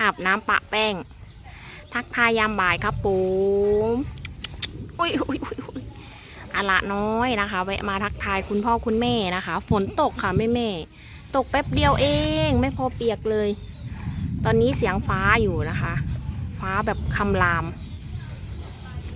อาบน้ำปะแป้ง ทักทายยามบ่ายครับปูมอุ้ยอุ้ยอุ้ยอุ้ยอาละน้อยนะคะแวะมาทักทายคุณพ่อคุณแม่นะคะ ฝนตกค่ะแม่แม่ตกแป๊บเดียวเอง ไม่พอเปียกเลย ตอนนี้เสียงฟ้าอยู่นะคะ ฟ้าแบบคำราม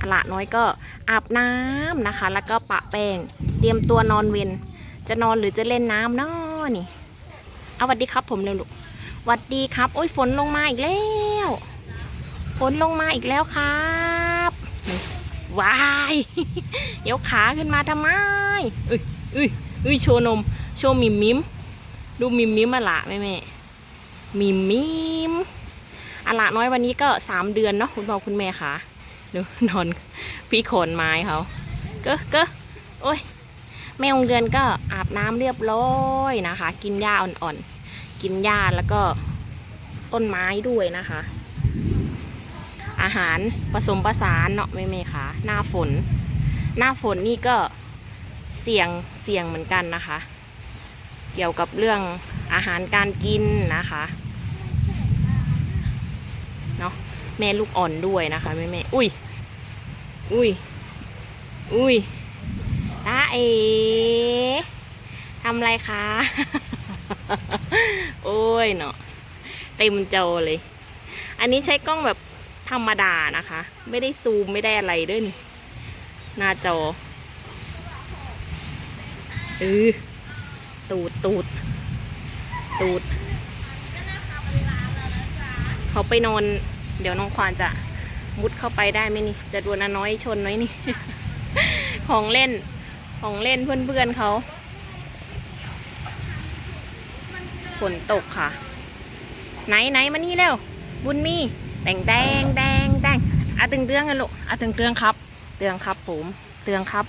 อาละน้อยก็อาบน้ำนะคะ แล้วก็ปะแป้ง เตรียมตัวนอนเวนจะนอนหรือจะเล่นน้ำเนาะนี่เอาสวัสดีครับผมเร็วลูก สวัสดีครับ โอ้ยฝนลงมาอีกแล้วฝนลงมาอีกแล้วครับวายยกขาขึ้นมาทำไมเอ้ยเอ้ยเอ้ยโชว์นม โชว์มิมมิมดูมิมมิมอะละแม่แม่มิมมิมอะละน้อยวันนี้ก็สามเดือนเนาะคุณพ่อคุณแม่ค่ะดูนอนพี่โขนไม้เขาเก็ก็โอ้ยแม่องเดือนก็อาบน้ำเรียบร้อยนะคะ กินหญ้าอ่อนๆ กินหญ้าแล้วก็ต้นไม้ด้วยนะคะ อาหารผสมผสานเนาะแม่เมค่ะ หน้าฝน หน้าฝนนี่ก็เสี่ยงเสี่ยงเหมือนกันนะคะ เกี่ยวกับเรื่องอาหารการกินนะคะเนาะแม่ลูกอ่อนด้วยนะคะแม่แม่อุ้ยอุ้ยอุ้ยตาเอทำอะไรคะ โอ้ยเนาะเต็มจอเลย อันนี้ใช้กล้องแบบธรรมดานะคะ ไม่ได้ซูมไม่ได้อะไรด้วยนี่หน้าจอเออตูดตูดตูดเขาไปนอน เดี๋ยวน้องควานจะมุดเข้าไปได้ไหมนี่ จะโดนน้อยชนไหมนี่ ของเล่นของเล่นเพื่อนๆเขา ฝนตกค่ะ ไหนไหนมานี่เร็ว บุญมีแดงแดงแดงแดงอะตึงเตืองกันลูกอะตึงเตืองครับ เตืองครับผม เตืองครับ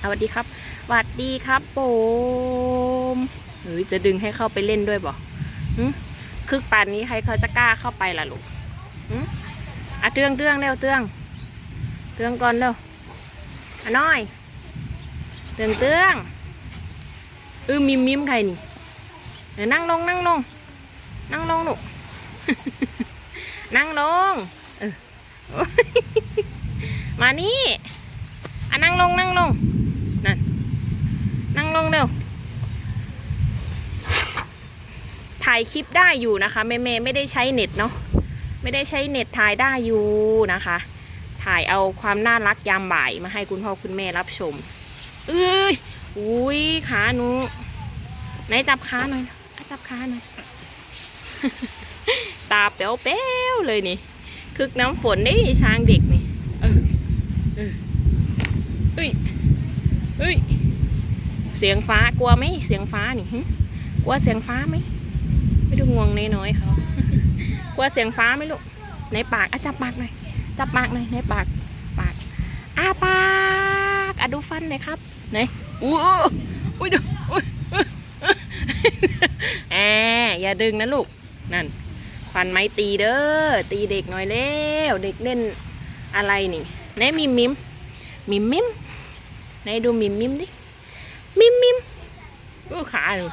สวัสดีครับสวัสดีครับผมเฮ้ยจะดึงให้เข้าไปเล่นด้วยบ่หึคึกป่านนี้ใครเขาจะกล้าเข้าไปล่ะลูกหึอะเตืองเตืองเร็วเตือง เตืองก่อนเร็วอน้อย เตืองเตืองเออมิมมิมใครนี่ ดี๋ยวนั่งลงนั่งลง นั่งลงหนูนั่งลงมานี่อะนั่งลงนั่งลงนั่นนั่งลงเร็วถ่ายคลิปได้อยู่นะคะแม่เมย์ไม่ได้ใช้เน็ตเนาะไม่ได้ใช้เน็ตถ่ายได้อยู่นะคะ ถ่ายเอาความน่ารักยามบ่ายมาให้คุณพ่อคุณแม่รับชมเอ้ยอุ้ยขาหนูไหนจับขาหน่อยอะ จับขาหน่อยตาเป๋วเป๋วเลยนี่ คึกน้ำฝนนี่ช้างเด็กนี่เออเออเฮ้ยเฮ้ยเสียงฟ้ากลัวไหมเสียงฟ้านี่กลัวเสียงฟ้าไหมไม่ดูงวงน้อยๆเขากลัวเสียงฟ้าไหมลูกในปากอะจับปากหน่อยจับปากหน่อยในปากปากอ้าปากอะดูฟันหน่อยครับไหนอู้อุ้ยดูอุ้ย อย่าดึงนะลูกนั่นฟันไม้ตีเด้อตีเด็กหน่อยแล้วเด็กเล่นอะไรนี่ไหนมิมมิมมิมมิมไหนดูมิมมิมดิมิมมิมโอ้ขาดู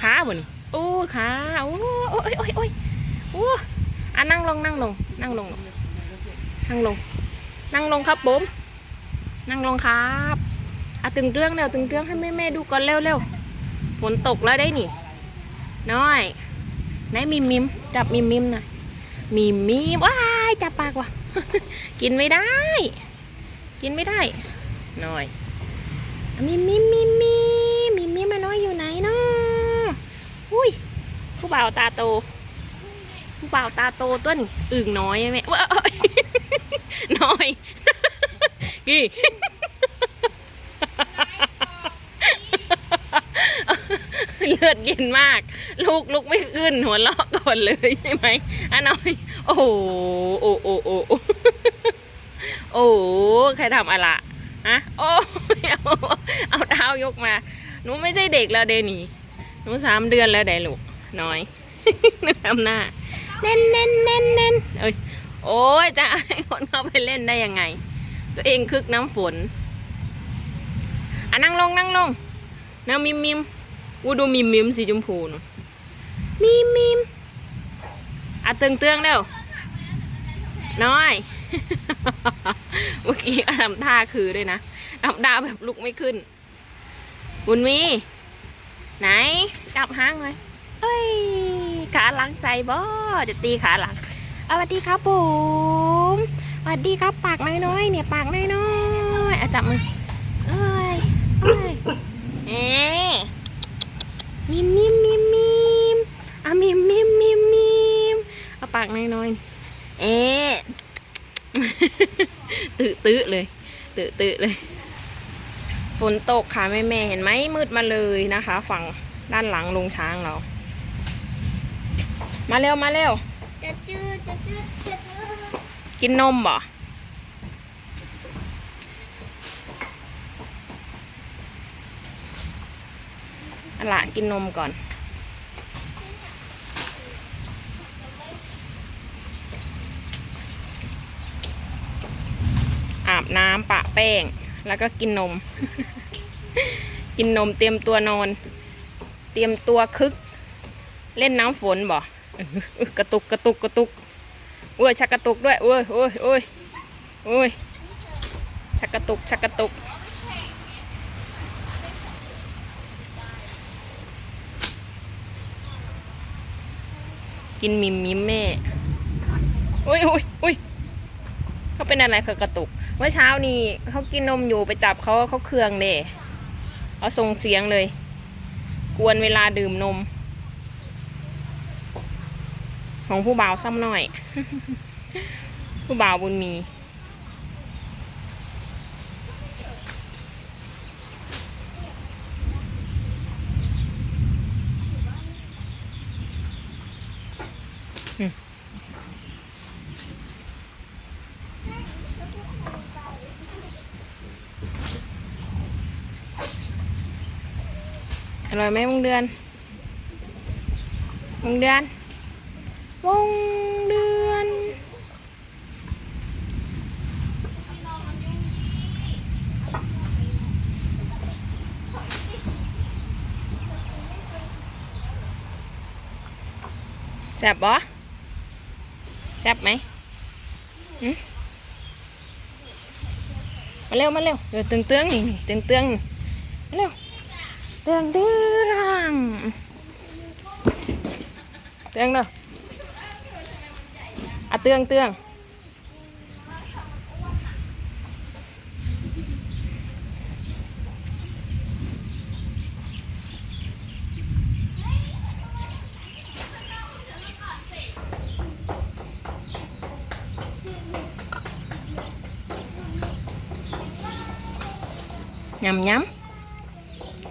ขาบ่นี่โอ้ขาโอ้โอ้ยโอ้ยโอ้ยโอ้อะนั่งลงนั่งลงนั่งลงนั่งลงนั่งลงครับผมนั่งลงครับอะตึงเรื่องเร็วตึงเรื่องให้แม่แม่ดูก่อนเร็วเร็วฝนตกแล้วได้นี่น้อย ไหนมิมมิมจับมิมมิมหน่อยมิมมิมว้ายจับปากว่ะ กินไม่ได้ กินไม่ได้หน้อยมิมมิมมิมมิมมิมมิมมาน้อยอยู่ไหนเนาะอุ้ยผู้บ่าวตาโตผู้บ่าวตาโตต้นอึ่งน้อยไหมว้าน้อยกี่เลือดเย็นมาก ลูกลุกไม่ขึ้นหัวเราะก่อนเลยใช่ไหมอะน้อย โอ้โหโอ้โอ้โอ้โอ้โอ้โหใครทำอะไรฮะโอ้เอาเอาเท้ายกมา หนูไม่ใช่เด็กแล้วเดนี่หนูสามเดือนแล้วเดลูกน้อยทำหน้าเน่นเน่นเน่นเน่นเอ้ยโอ้ยจะให้คนเข้าไปเล่นได้ยังไง ตัวเองคึกน้ำฝนอะนั่งลงนั่งลงนั่งมิมมิมอูดูมิมมิมสีชมพูหนู มิมมิมอะเตืองเตืองเร็วน้อยเมื่อกี้ทำท่าคือด้วยนะทำดาวแบบลุกไม่ขึ้น บุญมี ไหนจับหางหน่อยเอ้ย ขาหลังใส่บ่จะตีขาหลังเอาสวัสดีครับผมสวัสดีครับปากน้อยๆเนี่ยปากน้อยๆอะจับมือเอ้ยเอ้ยเอ๊ะมิมมิมมิมมิ อะมิมมิมมิมมิมเอาปากน้อยๆเอ๊ะตื้อตื้อเลยตื้อตื้อเลยฝนตกค่ะแม่แม่ๆเห็นไหมมืดมาเลยนะคะ ฝั่งด้านหลังลงช้างเรา มาเร็วมาเร็วจะจืดจะจืดจะจืดกินนมบ่อะละกินนมก่อน บน้ำปะแป้ง แล้วก็กินนม กินนมเตรียมตัวนอน เตรียมตัวคึก เล่นน้ำฝนบ่กระตุกกระตุกกระตุกโอ้ยชักกระตุกด้วยโอ้ยโอ้ยโอ้ยโอ้ยชักกระตุกชักกระตุกกินมิมมิมแม่โอ้ยโอ้ยโอ้ย เขาเป็นอะไรเขากระตุก เมื่อเช้านี้เขากินนมอยู่ไปจับเขาเขาเคืองเด้เขาส่งเสียงเลย กวนเวลาดื่มนม ของผู้บ่าวซ้ำหน่อย ผู้บ่าวบุญมี อร่อยไหมวงเดือนวงเดือนวงเดือนแซ่บบ่แซ่บไหมมาเร็วมาเร็วเดี๋ยวเตืองๆนี่เตืองๆนี่เร็วเตืองเตืองเตืองเด้อ อะเตืองเตือง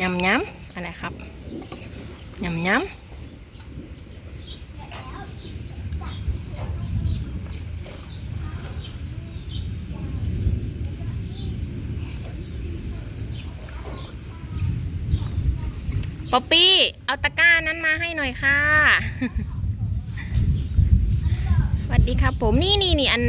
ยำยำยำยำอะไรครับยำยำป๊อปปี้ เอาตะกร้านั้นมาให้หน่อยค่ะ สวัสดีครับผมนี่นี่นี่อัน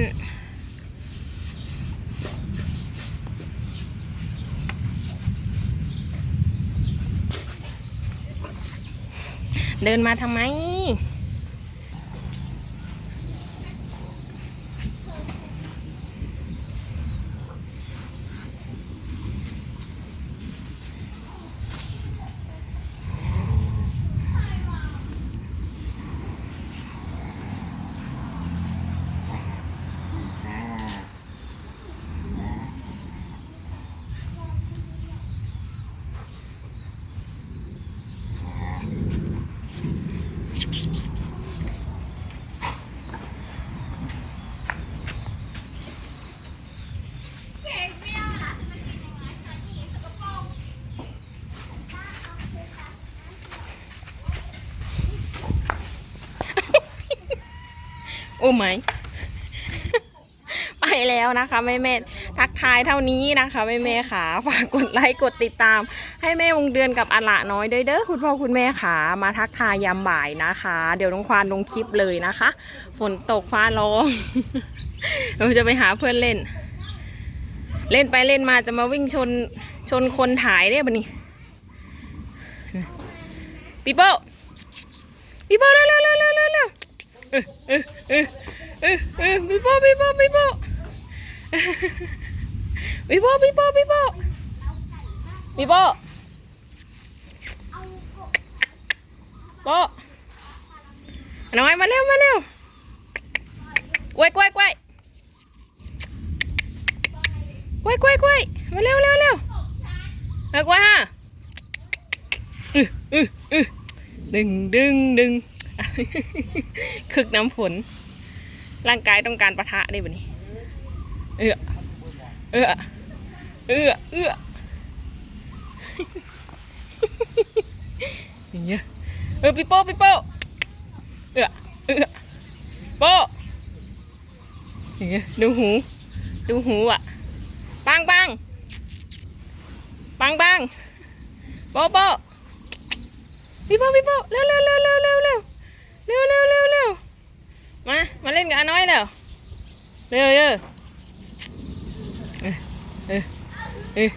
เดินมาทำไม โอ้ไม่ไปแล้วนะคะแม่แม่ทักทายเท่านี้นะคะแม่แม่ขาฝากกดไลค์กดติดตาม ให้แม่วงเดือนกับอาละน้อยด้อเด้อคุณพ่อคุณแม่ขามาทักทายยามบ่ายนะคะ เดี๋ยวน้องควานลงคลิปเลยนะคะ ฝนตกฟ้าร้องเราจะไปหาเพื่อนเล่น เล่นไปเล่นมาจะมาวิ่งชนชนคนถ่ายเนี่ยบันนี้ปีโป้ปีโป้เร็วเร็วเร็วเร็ว bí bô bí bô bí bô bí bô bí bô bí bô bí bô bô nói mà leo mà leo. Quay quay quay. Quay quay quay mà leo leo. Leo quay ha ừ, ừ, ừ. đừng đừng đừng. คึกน้ำฝน ร่างกายต้องการประทะได้บ่นี้ เอื้อเอื้อเอื้อเอื้ออย่างเงี้ยเออปิโป้ปิโป้เอื้อเอื้อโป้อย่างเงี้ยดูหู ดูหูอะปังปังปังปังโป้โป้พี่โป้พี่โป้เร็วเร็วเร็วเร็วเร็ว เร็วเร็วเร็วเร็วเร็วมา มาเล่นกับอาน้อยเร็วเร็วเร็วเออเออเออ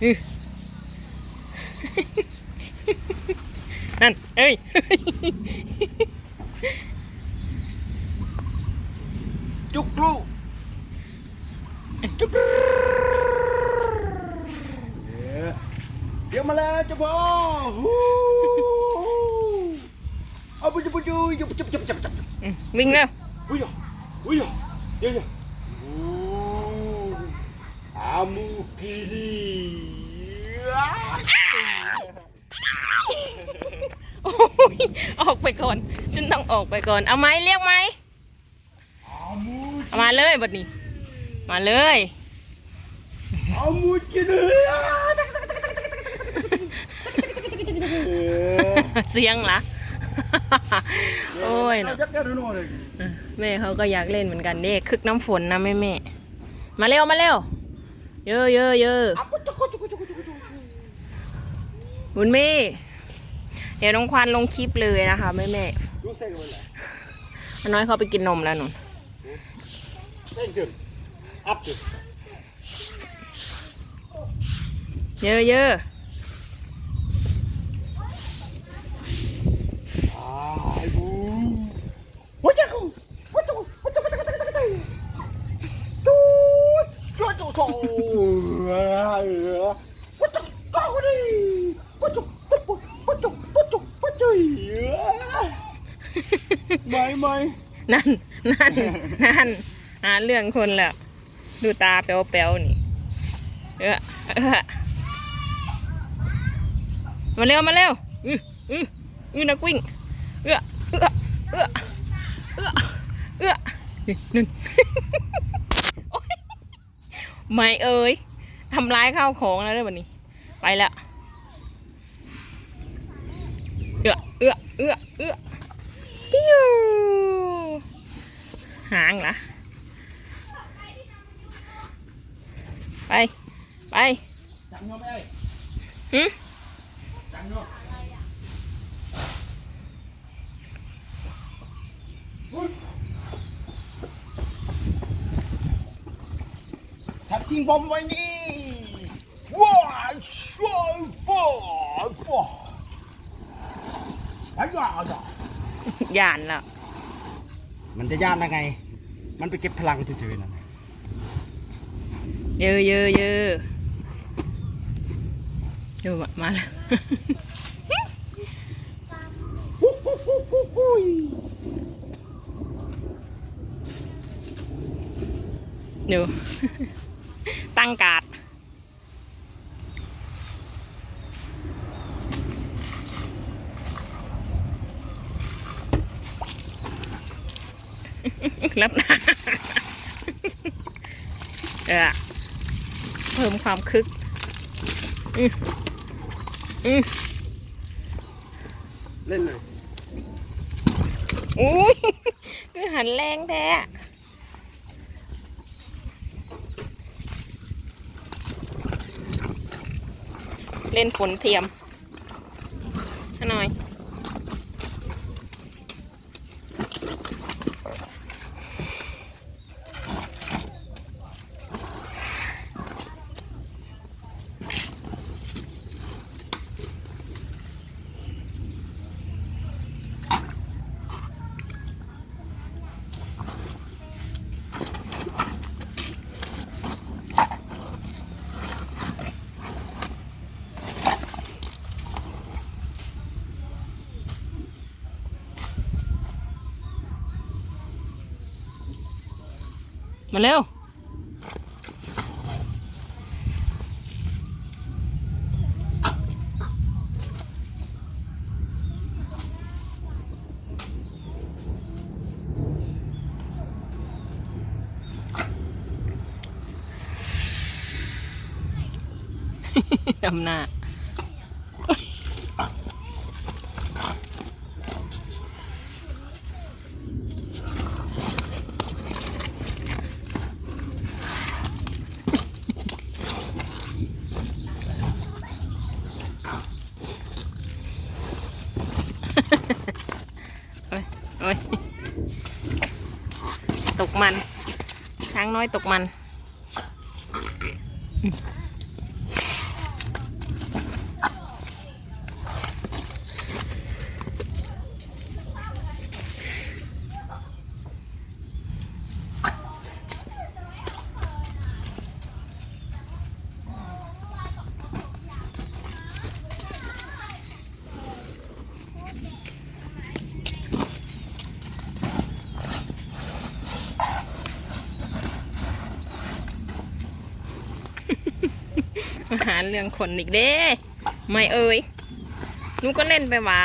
เออนั่น เอ้ย จุกลูจุกลูเสียงมาแล้วจ้าพ่อฮู้ เอาปุจจุปุจจุยุบจุบจุบจุบจุบอืมวิ่งเร็วอุ้ยอะอุ้ยอะเดี๋ยวเดี๋ยวโอ้อามูกิริโอ้ยออกไปก่อน ฉันต้องออกไปก่อน เอาไหมเรียกไหมอามูเอามาเลยบัดนี้ มาเลยอามูกิริเสียงละ โอ้ยเนาะเนาะยักษ์ยักษ์หน่อยเลยแม่เขาก็อยากเล่นเหมือนกันเด็กคึกน้ำฝนนะแม่แม่มาเร็วมาเร็วเยอะเยอะเยอะอาปุจจุปุจจุปุจจุปุจจุปุจจุบุญมีเดี๋ยวน้องควันลงคลิปเลยนะคะแม่แม่ลูกเส้นกันเลยอาน้อยเขาไปกินนมแล้วหนูเส้นขึ้นอัพขึ้นเยอะเยอะ ไอ้บูวัชกูวัชกูวัชกูวัชกูวัชกูวัชกูจูจูจูจูวัชกูก้าวดิวัชกูวัชกูวัชกูวัชกูวัชกูไม่ไม่ นั่น นั่น นั่น หาเรื่องคนแล้ว ดูตาแป๋วๆนี่ เออเออมาเร็ว มาเร็ว อืออืออือนักวิ่ง เออเออเออเออเออนี่นั่นโอ๊ยไม่เอ่ยทำร้ายข้าวของแล้วเด้อวันนี้ ไปแล้วเอือเอือเอือเอือปิ้ว hàng là bay bay. Ừ? thật tin bom bay đi. Wow so far. Wow. Anh già rồi già nữa มันจะย่านได้ไง มันไปเก็บพลังเฉยๆนะเยอะเยอะเยอะเยอะมาแล้วเดูตั้งการ รับหน้าเออเพิ่มความคึก อืออือเล่นเลยอุ้ยคือหันแรงแท้เล่นฝนเทียมให้หน่อย มาเร็ว ดำหน้า โอ้ยโอ้ยตกมัน ช้างน้อยตกมัน มาหาเรื่องคนอีกเด้ไม่เอ่ยนูก็เล่นไปหวา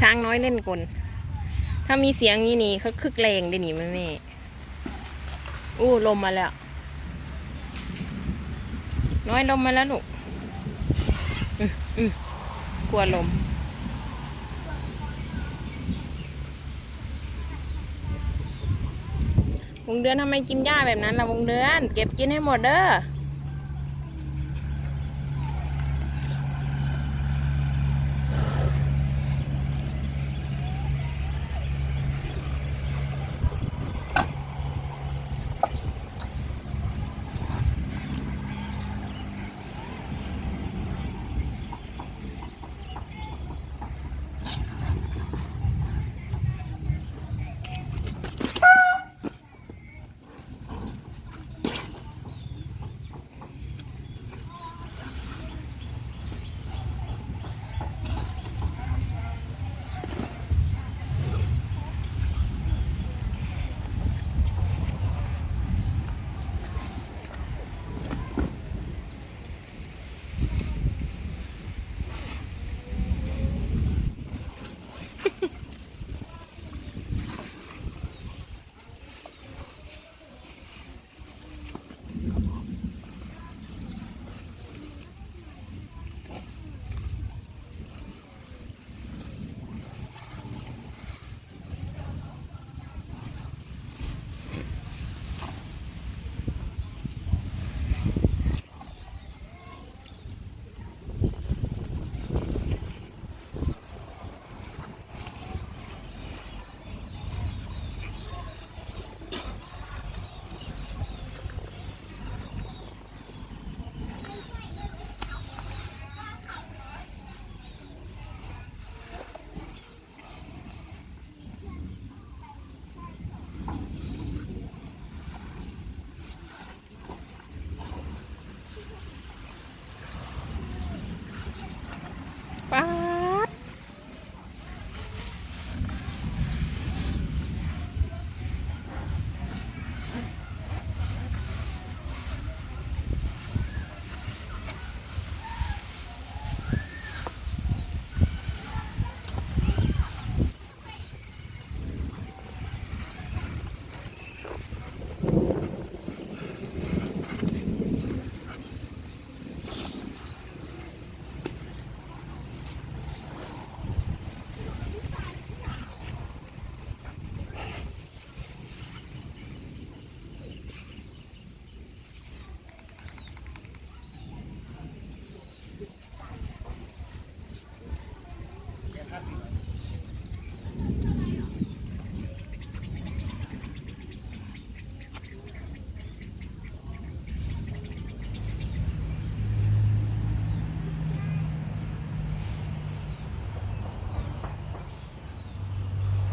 ช้างน้อยเล่นกล ถ้ามีเสียงนี้นี่เขาคึกแรงได้หนิแม่แม่อู้ลมมาแล้ว น้อยลมมาแล้วลูกกลัวลม วงเดือนทำไมกินหญ้าแบบนั้นล่ะวงเดือน เก็บกินให้หมดเด้อ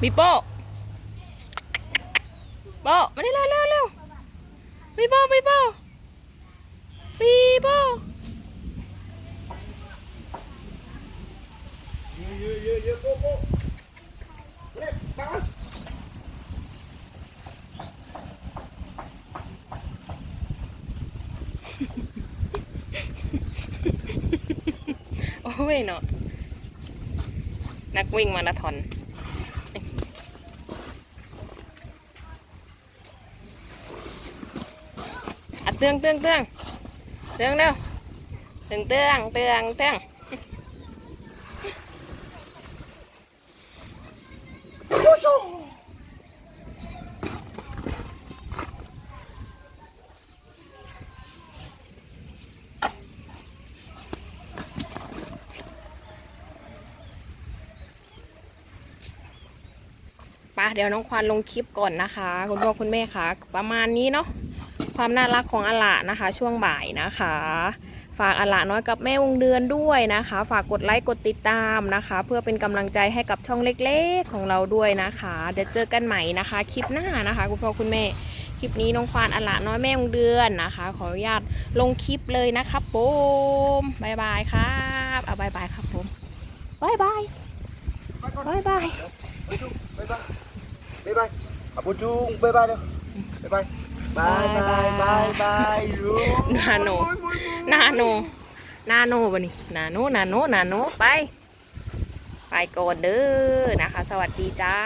ปีโป้โป้มาเร็วเร็วเร็วปีโป้ปีโป้ปีโป้โอ้ยเนาะนักวิ่งมาราธอนอัดเตืองเตืองเตืองเตืองเร็วเตืองเตืองเตืองเตืองปะเดี๋ยวน้องควานลงคลิปก่อนนะคะ คุณพ่อคุณแม่คะประมาณนี้เนาะ ความน่ารักของอละนะคะ ช่วงบ่ายนะคะ ฝากอละน้อยกับแม่วงเดือนด้วยนะคะ ฝากกดไลค์กดติดตามนะคะ เพื่อเป็นกำลังใจให้กับช่องเล็กๆของเราด้วยนะคะ เดี๋ยวเจอกันใหม่นะคะ คลิปหน้านะคะคุณพ่อคุณแม่คลิปนี้น้องควานอละน้อยแม่วงเดือนนะคะ ขออนุญาตลงคลิปเลยนะครับผมบายบายครับเอาบายบายครับผมบายบายไปก่อนบายบายไปจุ๊บบายบายบ๊ายบายอะปูจุงบ๊ายบายเด้อบายบาย บายบายบายบายลูนาโน นาโน นาโนบนี่นาโน นาโน นาโน ไป ไปก่อนเด้อนะคะ สวัสดีจ้า